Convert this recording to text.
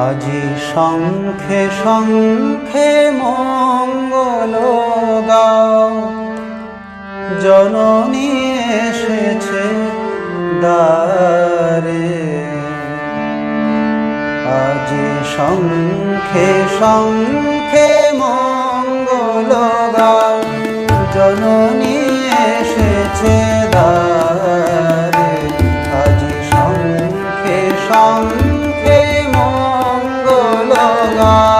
আজি শঙ্খে শঙ্খে মঙ্গল গাও। জননী এসেছে দ্বারে। আজি শঙ্খে শঙ্খে মঙ্গল গাও। জননী এসেছে দ্বারে। আজি শঙ্খে শঙ্খে মঙ্গল